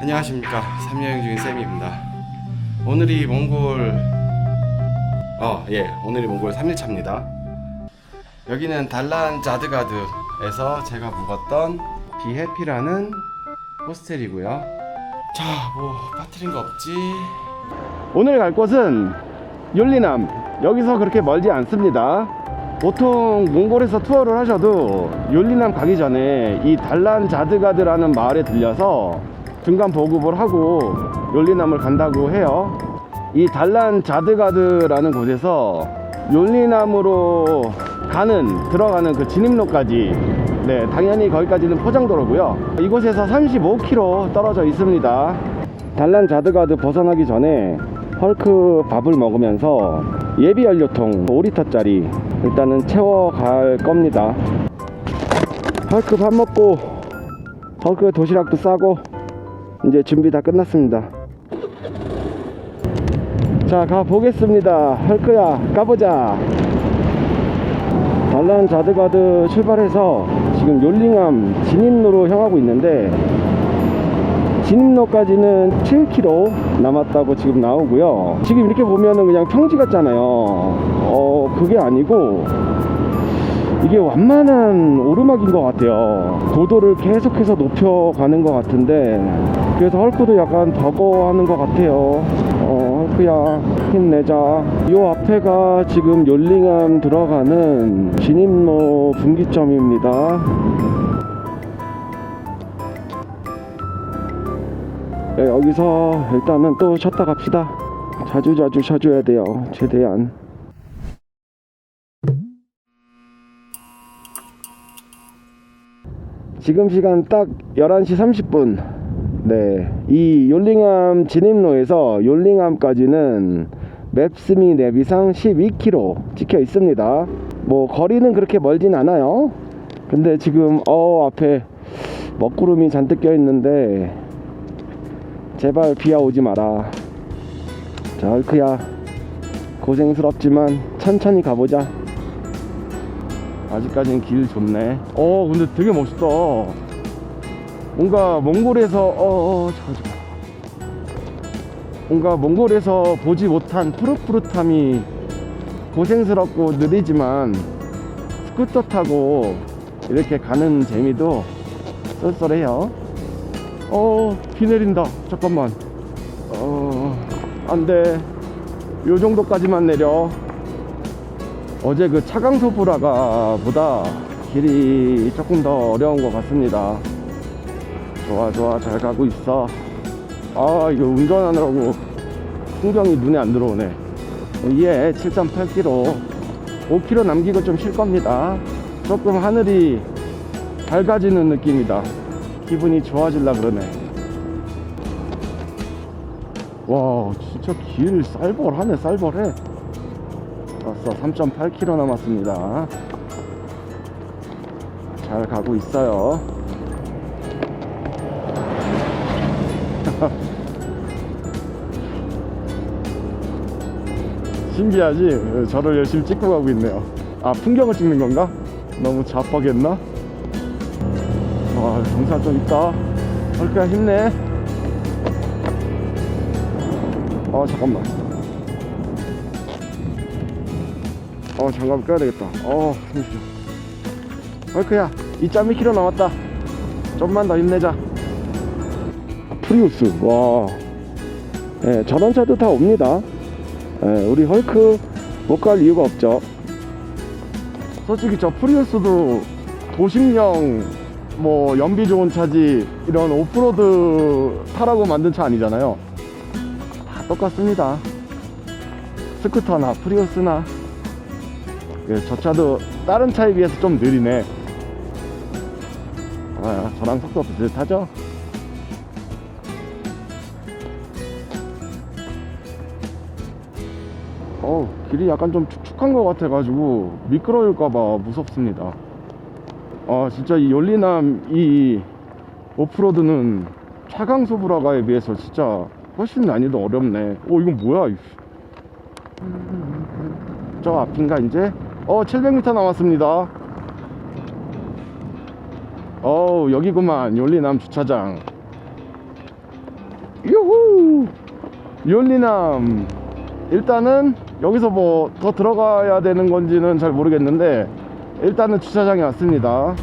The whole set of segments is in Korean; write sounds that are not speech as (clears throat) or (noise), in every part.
안녕하십니까. 삼여행 중인 쌤입니다. 오늘이 몽골 어예 오늘이 몽골 3일차입니다. 여기는 달란 자드가드에서 제가 묵었던 비해피라는 호스텔이고요. 자뭐 빠뜨린 거 없지? 오늘 갈 곳은 율리남. 여기서 그렇게 멀지 않습니다. 보통 몽골에서 투어를 하셔도 율리남 가기 전에 이 달란 자드가드라는 마을에 들려서 중간 보급을 하고 율리남을 간다고 해요. 이 달란 자드가드라는 곳에서 율리남으로 가는 들어가는 그 진입로까지 네 당연히 거기까지는 포장도로고요. 이곳에서 35km 떨어져 있습니다. 달란 자드가드 벗어나기 전에 헐크 밥을 먹으면서 예비 연료통 5리터짜리 일단은 채워갈 겁니다. 헐크 밥 먹고 헐크 도시락도 싸고 이제 준비 다 끝났습니다. 자 가보겠습니다. 헐크야. 가보자. 달란 자드가드 출발해서 지금 욜링암 진입로로 향하고 있는데 진입로까지는 7km 남았다고 지금 나오고요. 지금 이렇게 보면은 그냥 평지 같잖아요. 어 그게 아니고 이게 완만한 오르막인 것 같아요. 고도를 계속해서 높여가는 것 같은데 그래서 헐크도 약간 버거워하는 것 같아요. 어 헐크야 힘내자. 요 앞에가 지금 욜링암 들어가는 진입로 분기점입니다. 네, 여기서 일단은 또 쉬었다 갑시다. 자주자주 쉬어줘야 돼요 최대한 지금 시간 딱 11시 30분. 네, 이 욜링암 진입로에서 욜링암까지는 맵스미 내비상 12km 찍혀 있습니다. 뭐 거리는 그렇게 멀진 않아요. 근데 지금 어 앞에 먹구름이 잔뜩 껴 있는데 제발 비야 오지 마라. 자 얼크야. 고생스럽지만 천천히 가보자 아직까지는 길 좋네 어 근데 되게 멋있다 뭔가 몽골에서 어, 어 잠깐 잠깐 뭔가 몽골에서 보지 못한 푸릇푸릇함이 고생스럽고 느리지만 스쿠터 타고 이렇게 가는 재미도 쏠쏠해요 어, 비 내린다. 잠깐만. 어, 안 돼. 요 정도까지만 내려. 어제 그 차강소 브라가 보다 길이 조금 더 어려운 것 같습니다. 좋아, 좋아. 잘 가고 있어. 아, 이거 운전하느라고 풍경이 눈에 안 들어오네. 예, 7.8km. 5km 남기고 좀 쉴 겁니다. 조금 하늘이 밝아지는 느낌이다. 기분이 좋아질라 그러네. 와, 진짜 길 쌀벌하네, 쌀벌해. 왔어, 3.8km 남았습니다. 잘 가고 있어요. (laughs) 신기하지? 저를 열심히 찍고 가고 있네요. 아, 풍경을 찍는 건가? 너무 자뻑했나? 와 경사 좀 있다 얼크야 힘내 아 잠깐만 어 장갑 껴야 되겠다. 어 힘주죠 얼크야 2.1km 남았다. 좀만 더 힘내자. 프리우스. 와. 예, 저런 차도 다 옵니다. 예, 우리 헐크 못 갈 이유가 없죠. 솔직히 저 프리우스도 도심형 뭐 연비 좋은 차지 이런 오프로드 타라고 만든 차 아니잖아요. 다 똑같습니다. 스쿠터나 프리우스나 예, 저 차도 다른 차에 비해서 좀 느리네. 아, 저랑 속도 비슷하죠? 어 길이 약간 좀 축축한 것 같아가지고 미끄러울까봐 무섭습니다. 아 진짜 이 열리남 이 오프로드는 차강소브라가에 비해서 진짜 훨씬 난이도 어렵네. 오 이건 뭐야. 저 앞인가 이제 어 700m 남았습니다. 어우 여기구만. 열리남 주차장. 유후! 윤리남. 일단은 여기서 뭐 더 들어가야 되는 건지는 잘 모르겠는데 일단은 주차장에 왔습니다.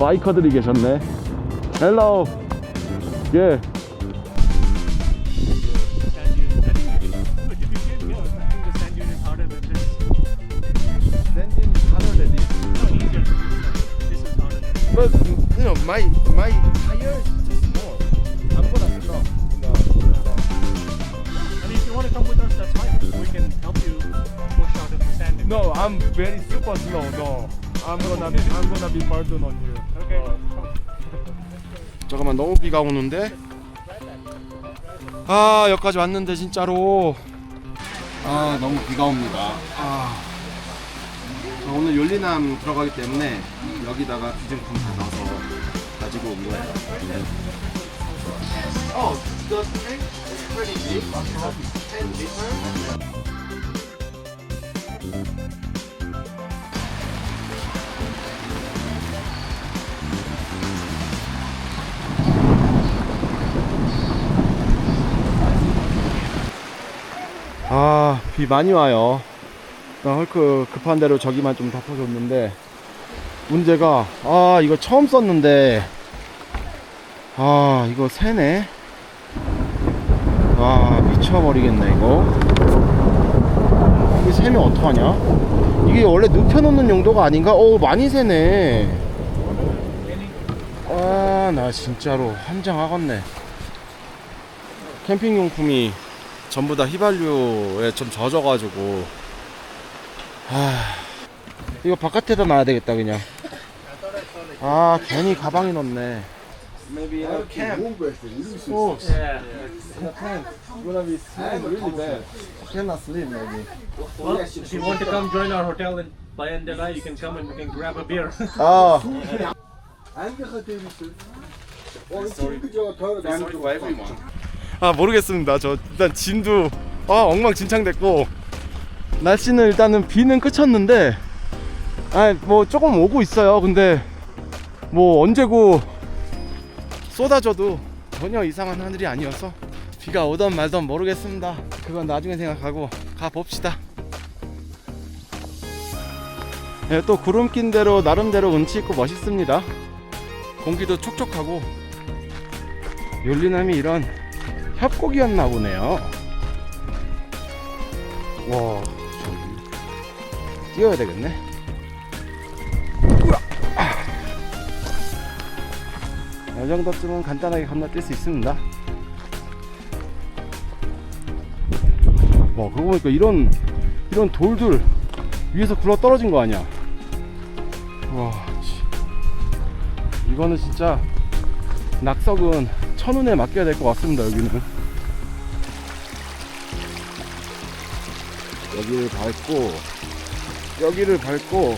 바이커들이 계셨네. 헬로! 예 my my tire is just small. I'm gonna stop. No. I mean, if you want to come with us, that's fine. We can help you push out of the sand. No, I'm very super slow. No, I'm gonna I'm gonna be burden on you. Okay. 잠깐만 너무 비가 오는데 아 여기까지 왔는데 진짜로 아 너무 비가 옵니다 아 저 오늘 열리남 들어가기 때문에 여기다가 기증품 다 넣어서 어, the tank is pretty big, 10 liter. 아, 비 많이 와요. 나 헐크 급한 대로 저기만 좀 덮어줬는데, 문제가, 아, 이거 처음 썼는데, 아, 이거 새네? 와, 미쳐버리겠네, 이거. 이게 새면 어떡하냐? 이게 원래 눕혀놓는 용도가 아닌가? 어우, 많이 새네. 아, 나 진짜로 환장하겠네. 캠핑용품이 전부 다 휘발유에 좀 젖어가지고 아 이거 바깥에다 놔야 되겠다 그냥 아 괜히 가방에 넣네 Maybe in a camp. Oh, Yeah. in a tent. Gonna be smelling really bad. Cannot sleep maybe. Well, if you want to come join our hotel in Bayandela, you can come and we can grab a beer. 아, everyone. 아 모르겠습니다. 저 일단 짐도 아 엉망진창됐고 날씨는 일단은 비는 그쳤는데 아뭐 조금 오고 있어요. 근데 뭐 언제고 쏟아져도 전혀 이상한 하늘이 아니어서 비가 오던 말던 모르겠습니다. 그건 나중에 생각하고 가 봅시다. 네, 또 구름 낀 대로 나름대로 운치 있고 멋있습니다. 공기도 촉촉하고 윤리남이 이런 협곡이었나 보네요. 와, 뛰어야 되겠네. 이 정도쯤은 간단하게 건너뛸 수 있습니다. 와, 그러고 보니까 이런 이런 돌들 위에서 굴러 떨어진 거 아니야? 와, 씨. 이거는 진짜 낙석은 천운에 맡겨야 될 것 같습니다 여기는 여기를 밟고 여기를 밟고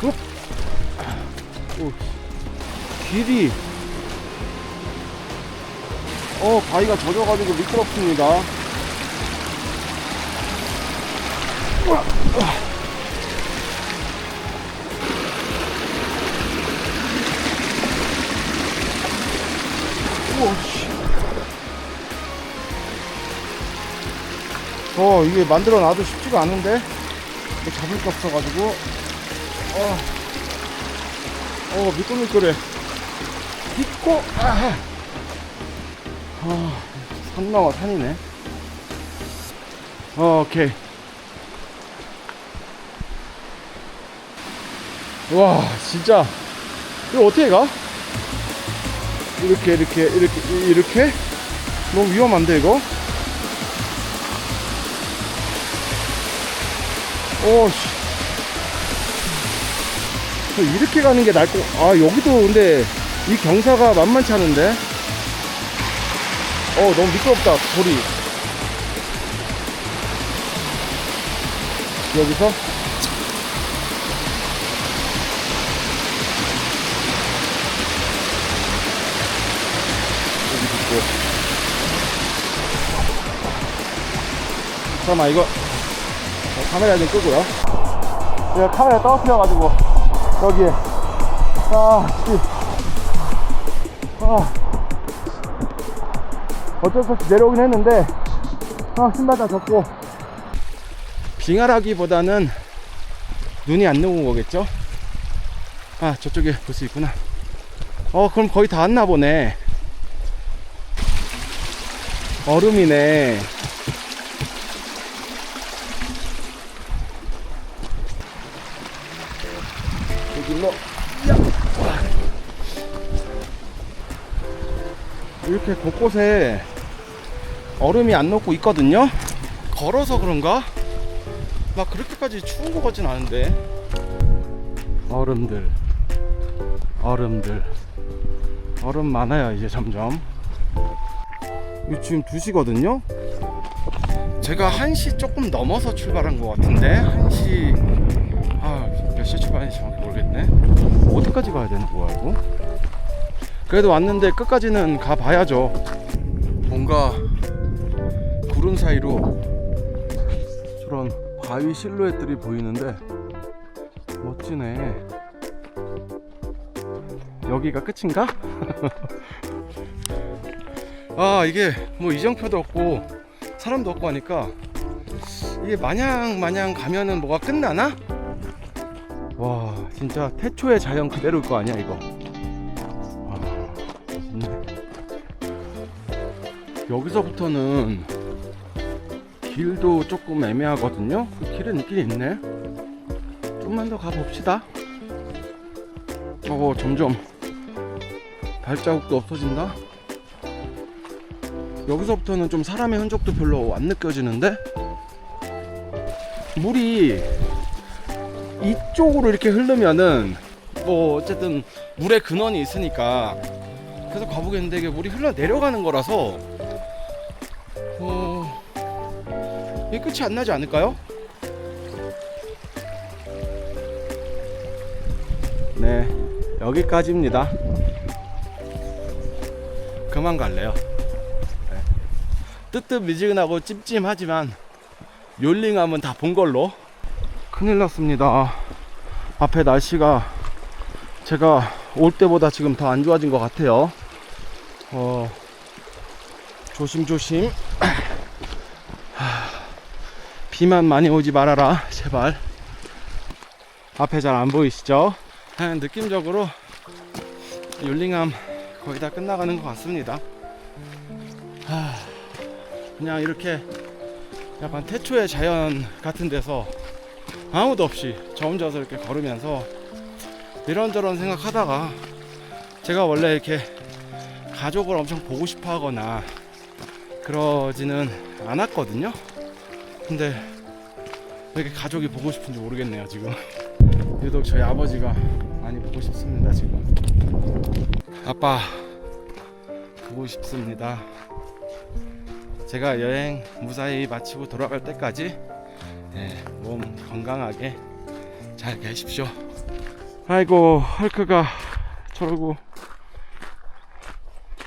흡 오, 길이 어 바위가 젖어가지고 미끄럽습니다. 어, 이게 만들어 놔도 쉽지가 않은데? 잡을 게 없어가지고. 어, 어, 미끌미끌해. 있고, 아, 아, 산 넘어 산이네. 어, 오케이. 와, 진짜. 이거 어떻게 가? 이렇게 이렇게 이렇게 이렇게 너무 위험한데 이거 오씨 이렇게 가는 게 나을 거 아 여기도 근데 이 경사가 만만치 않은데? 어 너무 미끄럽다 돌이. 여기서? 여기 있고. 잠깐만 이거. 어, 카메라 좀 끄고요. 제가 카메라 떨어뜨려가지고 여기에. 아, 씨. 아, 어쩔 수 없이 내려오긴 했는데 아 신발 다 젖고. 빙하라기보다는 눈이 안 녹은 거겠죠? 아 저쪽에 볼 수 있구나. 어 그럼 거의 다 왔나 보네. 얼음이네 이렇게 곳곳에 얼음이 안 녹고 있거든요. 걸어서 그런가? 막 그렇게까지 추운 것 같진 않은데. 얼음들 얼음들. 얼음 많아요 이제 점점. 이거 지금 2시거든요? 제가 1시 조금 넘어서 출발한 것 같은데 1시 아 몇 시에 출발했는지 정확히 모르겠네. 어디까지 가야 되는 거야 이거 그래도 왔는데 끝까지는 가봐야죠 뭔가 구름 사이로 저런 바위 실루엣들이 보이는데 멋지네 여기가 끝인가? (laughs) 아 이게 뭐 이정표도 없고 사람도 없고 하니까 이게 마냥 마냥 가면은 뭐가 끝나나? 와 진짜 태초의 자연 그대로일 거 아니야 이거 여기서부터는 길도 조금 애매하거든요. 그 길은 있긴 있네. 좀만 더 가봅시다. 어 점점 발자국도 없어진다. 여기서부터는 좀 사람의 흔적도 별로 안 느껴지는데? 물이 이쪽으로 이렇게 흐르면은 뭐 어쨌든 물의 근원이 있으니까. 계속 가보겠는데 이게 물이 흘러 내려가는 거라서 이게 끝이 안 나지 않을까요? 네 여기까지입니다. 그만 갈래요. 네. 뜨뜻미지근하고 찜찜하지만 욜링함은 다본 걸로. 큰일 났습니다. 앞에 날씨가 제가 올 때보다 지금 더 안 좋아진 것 같아요. 어 조심조심. (clears throat) 하, 비만 많이 오지 말아라 제발 앞에 잘 안 보이시죠? 아, 느낌적으로 율링함 거의 다 끝나가는 것 같습니다. 하, 그냥 이렇게 약간 태초의 자연 같은 데서 아무도 없이 저 혼자서 이렇게 걸으면서 이런저런 생각하다가 제가 원래 이렇게 가족을 엄청 보고 싶어 하거나 그러지는 않았거든요. 근데 왜 이렇게 가족이 보고 싶은지 모르겠네요, 지금. (laughs) 유독 저희 아버지가 많이 보고 싶습니다 지금. 아빠 보고 싶습니다. 제가 여행 무사히 마치고 돌아갈 때까지 네, 몸 건강하게 잘 계십시오. 아이고 헐크가 저러고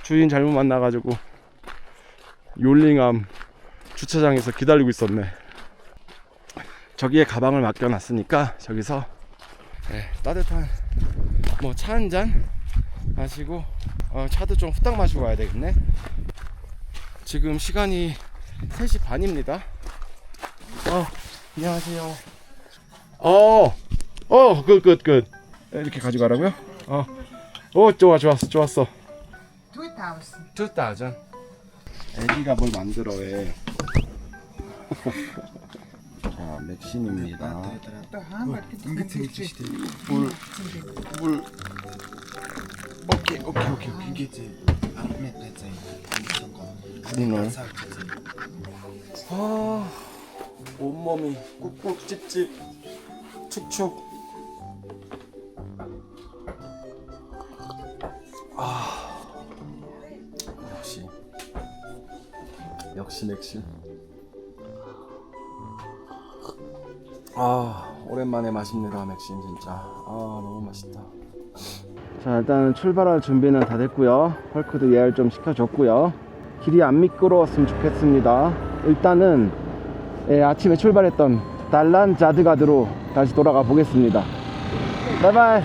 주인 잘못 만나가지고 욜링함 주차장에서 기다리고 있었네 저기에 가방을 맡겨놨으니까 저기서 네, 따뜻한 뭐 차 한 잔 마시고 어, 차도 좀 후딱 마시고 가야 되겠네. 지금 시간이 3시 반입니다. 어, 안녕하세요. 어, 어, 굿, 굿, 굿. 이렇게 가져가라고요? 어, 오, 좋아, 좋았어, 좋았어. 2000. 2000. 애기가 뭘 만들어 해. 자, 맥신입니다. 물, 물. 오케이, 오케이, 오케이, 오케이. 국물. 아, 온몸이 꾹꾹 찝찝, 축축. 아, 역시, 역시 맥심. 아, 오랜만에 마십니다, 맥심 진짜. 아, 너무 맛있다. 자, 일단 출발할 준비는 다 됐고요. 헐크도 예열 좀 시켜줬고요. 길이 안 미끄러웠으면 좋겠습니다. 일단은 예, 아침에 출발했던 달란 자드가드로 다시 돌아가 보겠습니다. 바이바이.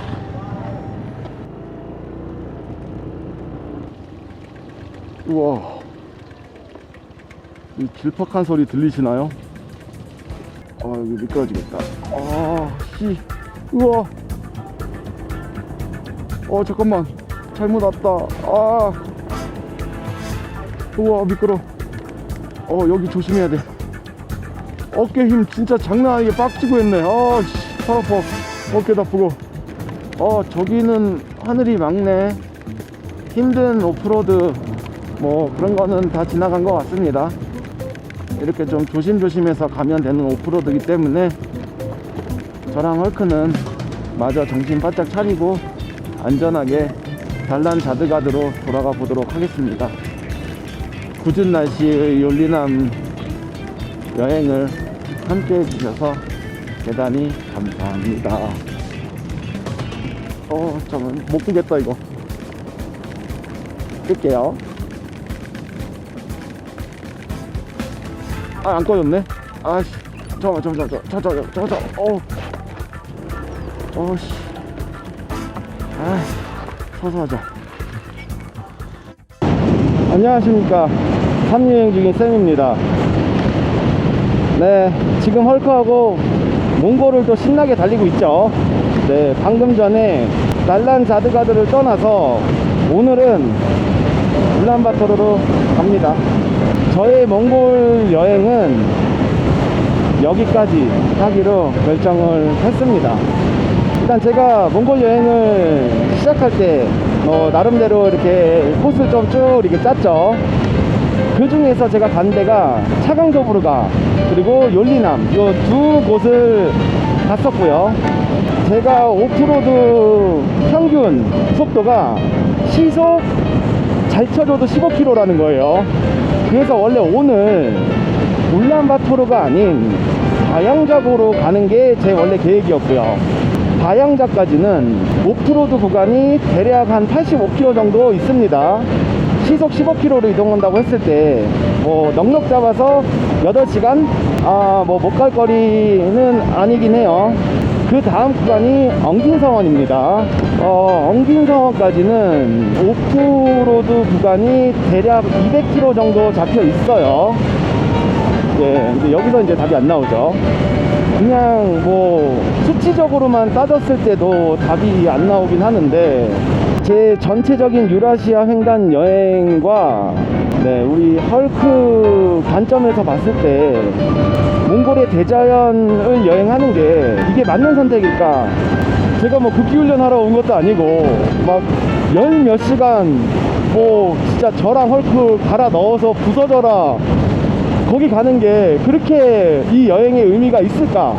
우와. 이 질퍽한 소리 들리시나요? 아 여기 미끄러지겠다. 아씨. 우와. 어 잠깐만. 잘못 왔다. 아. 우와 미끄러. 어 여기 조심해야 돼. 어깨 힘 진짜 장난 아니게 빡치고 있네. 아씨팔 아파. 어깨 아프고. 어 저기는 하늘이 맑네. 힘든 오프로드 뭐 그런 거는 다 지나간 것 같습니다 이렇게 좀 조심조심해서 가면 되는 오프로드이기 때문에 저랑 헐크는 마저 정신 바짝 차리고 안전하게 단란 자드가드로 돌아가 보도록 하겠습니다. 굳은 날씨의 열리남 여행을 함께 해주셔서 대단히 감사합니다. 어 잠깐만. 못 끄겠다 이거. 끌게요 아 안 꺼졌네? 아씨. 잠깐만 잠깐만 잠깐만 잠깐만 잠깐만 어우. 어씨. 아 서서 하자. 안녕하십니까. 삼여행 중인 쌤입니다. 네 지금 헐크하고 몽골을 또 신나게 달리고 있죠. 네 방금 전에 날란 자드가드를 떠나서 오늘은 울란바토르로 갑니다 저의 몽골 여행은 여기까지 하기로 결정을 했습니다. 일단 제가 몽골 여행을 시작할 때 어, 나름대로 이렇게 코스를 좀 쭉 이렇게 짰죠. 그 중에서 제가 간 데가 차강도브르가 그리고 yor리남 이 두 곳을 갔었고요. 제가 오프로드 평균 속도가 시속 잘 쳐줘도 15km라는 거예요 그래서 원래 오늘 울란바토르가 아닌 다양작으로 가는 게 제 원래 계획이었고요. 다양작까지는 오프로드 구간이 대략 한 85km 정도 있습니다. 시속 15km로 이동한다고 했을 때 뭐 넉넉 잡아서 8시간? 아 뭐 못 갈 거리는 아니긴 해요 그 다음 구간이 엉긴성원입니다. 어, 엉긴성원까지는 오프로드 구간이 대략 200km 정도 잡혀 있어요. 예, 근데 여기서 이제 답이 안 나오죠. 그냥 뭐 수치적으로만 따졌을 때도 답이 안 나오긴 하는데 제 전체적인 유라시아 횡단 여행과 네, 우리 헐크 관점에서 봤을 때 몽골의 대자연을 여행하는 게 이게 맞는 선택일까? 제가 뭐 극기 훈련 하러 온 것도 아니고 막 열 몇 시간 뭐 진짜 저랑 헐크 갈아 넣어서 부서져라 거기 가는 게 그렇게 이 여행의 의미가 있을까?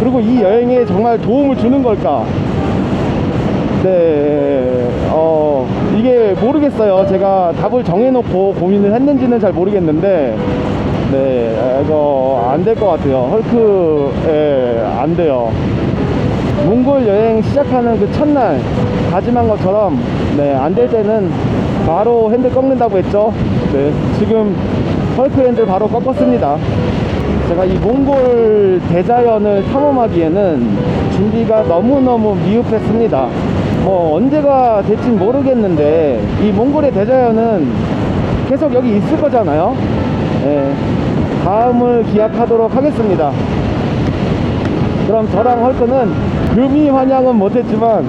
그리고 이 여행에 정말 도움을 주는 걸까? 네, 어, 이게 모르겠어요. 제가 답을 정해놓고 고민을 했는지는 잘 모르겠는데, 네, 이거 안 될 것 같아요. 헐크, 예, 안 돼요. 몽골 여행 시작하는 그 첫날 다짐한 것처럼, 네, 안 될 때는 바로 핸들 꺾는다고 했죠. 네, 지금 헐크 핸들 바로 꺾었습니다. 제가 이 몽골 대자연을 탐험하기에는 준비가 너무너무 미흡했습니다. 뭐 언제가 될진 모르겠는데 이 몽골의 대자연은 계속 여기 있을 거잖아요. 예, 다음을 기약하도록 하겠습니다. 그럼 저랑 헐크는 금이 환영은 못했지만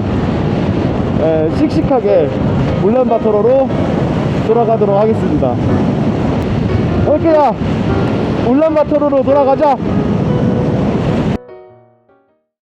예, 씩씩하게 울란바토르로 돌아가도록 하겠습니다. 헐크야 울란바토르로 돌아가자.